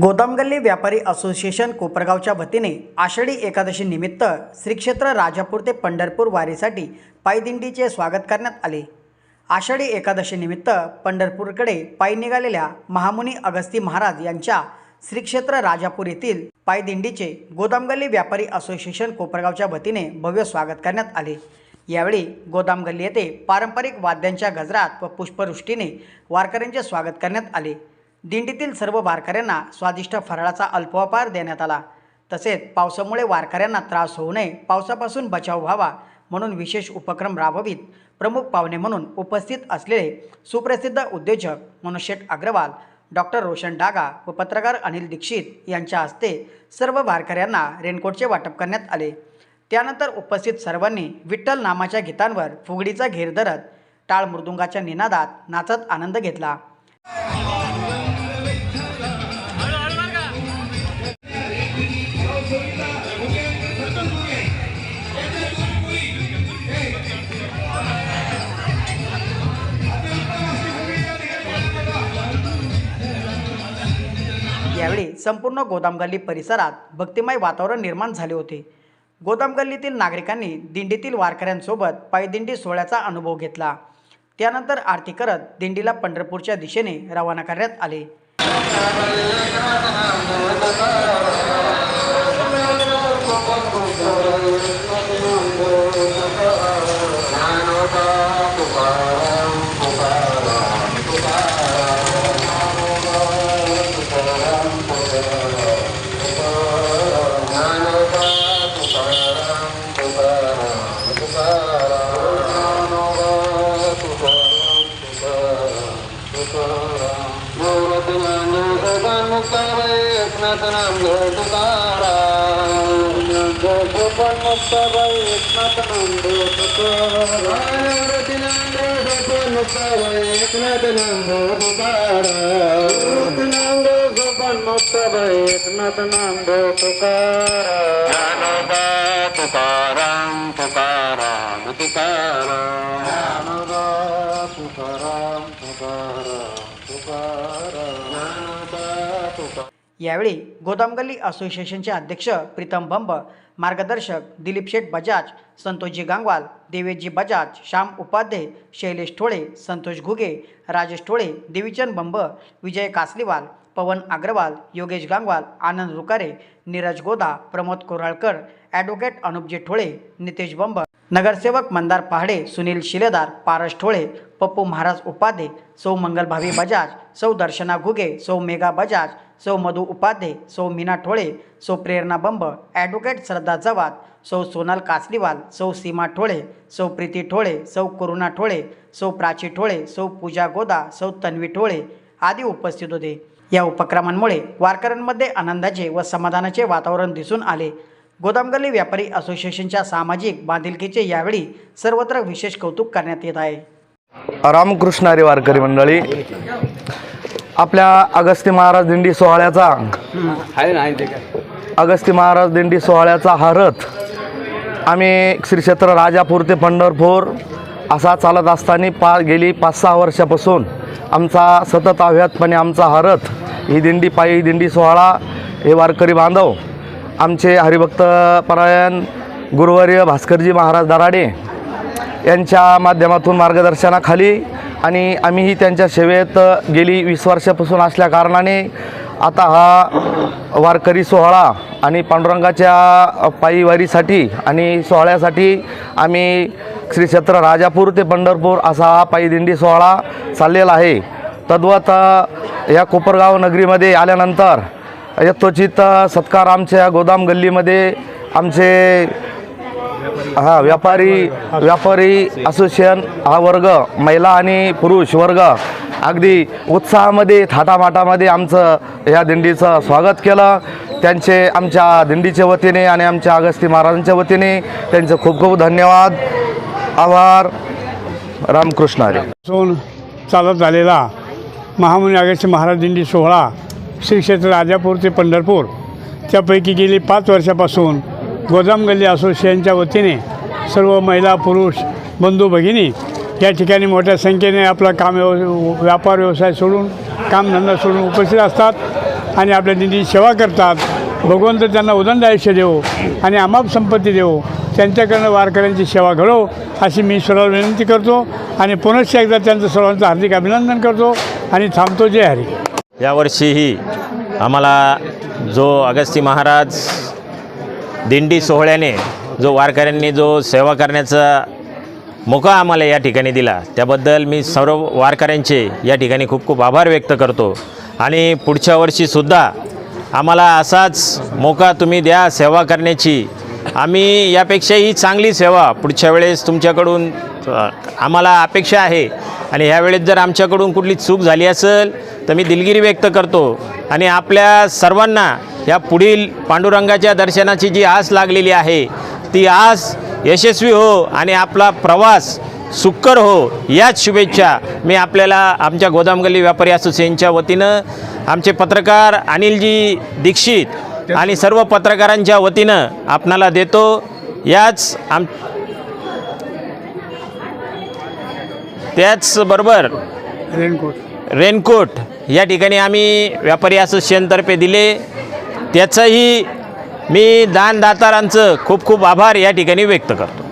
गोदामगल्ली व्यापारी असोसिएशन कोपरगावच्या वतीने आषाढी एकादशी निमित्त श्री क्षेत्र राजापूर ते पंढरपूर वारीसाठी पायदिंडीचे स्वागत करण्यात आले. आषाढी एकादशी निमित्त पंढरपूरकडे पायी निघालेल्या महामुनी अगस्ती महाराज यांच्या श्री क्षेत्र राजापूर येथील पायदिंडीचे गोदामगल्ली व्यापारी असोसिएशन कोपरगावच्या वतीने भव्य स्वागत करण्यात आले. यावेळी गोदामगल्ली येथे पारंपरिक वाद्यांच्या गजरात व पुष्पवृष्टीने वारकऱ्यांचे स्वागत करण्यात आले. दिंडीतील सर्व वारकऱ्यांना स्वादिष्ट फराळाचा अल्पोपार देण्यात आला. तसेच पावसामुळे वारकऱ्यांना त्रास होऊ नये पावसापासून बचाव व्हावा म्हणून विशेष उपक्रम राबवित प्रमुख पाहुणे म्हणून उपस्थित असलेले सुप्रसिद्ध उद्योजक मनोज अग्रवाल डॉक्टर रोशन डागा व पत्रकार अनिल दीक्षित यांच्या हस्ते सर्व वारकऱ्यांना रेनकोटचे वाटप करण्यात आले. त्यानंतर उपस्थित सर्वांनी विठ्ठल नामाच्या गीतांवर फुगडीचा घेर धरत टाळ मृदुंगाच्या निनादात नाचत आनंद घेतला. संपूर्ण गोदामगल्ली परिसरात भक्तिमय वातावरण निर्माण झाले होते. गोदामगल्लीतील नागरिकांनी दिंडीतील वारकऱ्यांसोबत पायदिंडी सोहळ्याचा अनुभव घेतला. त्यानंतर आरती करत दिंडीला पंढरपूरच्या दिशेने रवाना करण्यात आले. तुकाराम तुकाराम तुकाराम ज्ञानोबा तुकाराम तुकाराम तुकाराम ज्ञानोबा यावेळी यावेळी गोदामगल्ली असोसिएशनचे अध्यक्ष प्रीतम बंब मार्गदर्शक दिलीप शेठ बजाज संतोषजी गांगवाल देवेशजी बजाज श्याम उपाध्ये शैलेश ठोळे संतोष घुगे राजेश ठोळे देवीचंद बंब विजय कासलीवाल पवन अग्रवाल योगेश गांगवाल आनंद रुकारे नीरज गोदा प्रमोद कोराळकर ॲडव्होकेट अनुपजी ठोळे नितेश बंब नगरसेवक मंदार पहाडे सुनील शिलेदार पारस ठोळे पप्पू महाराज उपाध्ये सौ मंगलभावी बजाज सौ दर्शना घुगे सौ मेघा बजाज सौ मधु उपाध्ये सौ मीना ठोळे सौ प्रेरणा बंब ॲडव्होकेट श्रद्धा जवाद सौ सोनल कासलीवाल सौ सीमा ठोळे सौ प्रीती ठोळे सौ करुणा ठोळे सौ प्राची ठोळे सौ पूजा गोदा सौ तन्वी ठोळे आदी उपस्थित होते. या उपक्रमांमुळे वारकऱ्यांमध्ये आनंदाचे व समाधानाचे वातावरण दिसून आले. गोदामगल्ली व्यापारी असोसिएशनच्या सामाजिक बांधिलकीचे यावेळी सर्वत्र विशेष कौतुक करण्यात येत आहे. रामकृष्णारी वारकरी मंडळी आपल्या अगस्ती महाराज दिंडी सोहळ्याचा अगस्ती महाराज दिंडी सोहळ्याचा हा रथ आम्ही श्री क्षेत्र राजापूर ते पंढरपूर असा चालत असताना पा गेली पाच सहा वर्षापासून आमचा सतत अव्यातपणे आमचा हा रथ ही दिंडी पायी दिंडी सोहळा हे वारकरी बांधव आमचे हरिभक्त परायण गुरुवर्य भास्करजी महाराज दराडे यांच्या माध्यमातून मार्गदर्शनाखाली आणि आम्हीही त्यांच्या सेवेत गेली वीस वर्षापासून असल्या कारणाने आता हा वारकरी सोहळा आणि पांडुरंगाच्या पायीवारीसाठी आणि सोहळ्यासाठी आम्ही श्री क्षेत्र राजापूर ते पंढरपूर असा हा पायी दिंडी सोहळा चाललेला आहे. तद्वत या कोपरगाव नगरीमध्ये आल्यानंतर यथोचित सत्कार आमच्या गोदाम गल्लीमध्ये आमचे हा व्यापारी व्यापारी असोसिएशन हा वर्ग महिला आणि पुरुष वर्ग अगदी उत्साहामध्ये थाटामाटामध्ये आमचं या दिंडीचं स्वागत केलं. त्यांचे आमच्या दिंडीच्या वतीने आणि आमच्या अगस्ती महाराजांच्या वतीने त्यांचं खूप खूप धन्यवाद. आभार. रामकृष्ण हरी चालत झालेला महामुनी अगस्ती महाराज दिंडी सोहळा श्री क्षेत्र राजापूर ते पंढरपूर त्यापैकी गेली पाच वर्षापासून गोदामगल्ली असोसिएशनच्या वतीने सर्व महिला पुरुष बंधू भगिनी या ठिकाणी मोठ्या संख्येने आपला काम व्यव व्यापार व्यवसाय सोडून कामधंदा सोडून उपस्थित असतात आणि आपल्या दिंडीची सेवा करतात. भगवंत त्यांना उदंड आयुष्य देवो आणि अमाप संपत्ती देवो. त्यांच्याकडनं वारकऱ्यांची सेवा घडो अशी मी सर्व विनंती करतो आणि पुनश्च एकदा त्यांचं सर्वांचं हार्दिक अभिनंदन करतो आणि थांबतो. जय हरी. यावर्षीही आम्हाला जो अगस्ती महाराज दिंडी सोहळ्याने जो वारकऱ्यांनी जो सेवा करण्याचा मोका आम्हाला या ठिकाणी दिला. त्याबद्दल मी सर्व वारकऱ्यांचे या ठिकाणी खूप खूप आभार व्यक्त करतो. आणि पुढच्या वर्षीसुद्धा आम्हाला असाच मोका तुम्ही द्या सेवा करण्याची. आम्ही यापेक्षाही चांगली सेवा पुढच्या वेळेस तुमच्याकडून आम्हाला अपेक्षा आहे. आणि ह्यावेळेस जर आमच्याकडून कुठली चूक झाली असेल तर मी दिलगिरी व्यक्त करतो. आणि आपल्या सर्वांना या पुढील पांडुरंगाच्या दर्शनाची जी आस लागलेली आहे ती आस यशस्वी हो आणि आपला प्रवास सुकर हो. याच शुभेच्छा मी आपल्याला आमच्या गोदामगल्ली व्यापारी असोसिएशनच्या वतीनं आमचे पत्रकार अनिलजी दीक्षित आणि सर्व पत्रकारांच्या वतीनं आपणाला देतो. याच आम त्याचबरोबर रेनकोट. रेनकोट या ठिकाणी आम्ही व्यापारी असोसिएशनतर्फे दिले. त्याचंही मी दानदातारांचं खूप खूप आभार या ठिकाणी व्यक्त करतो.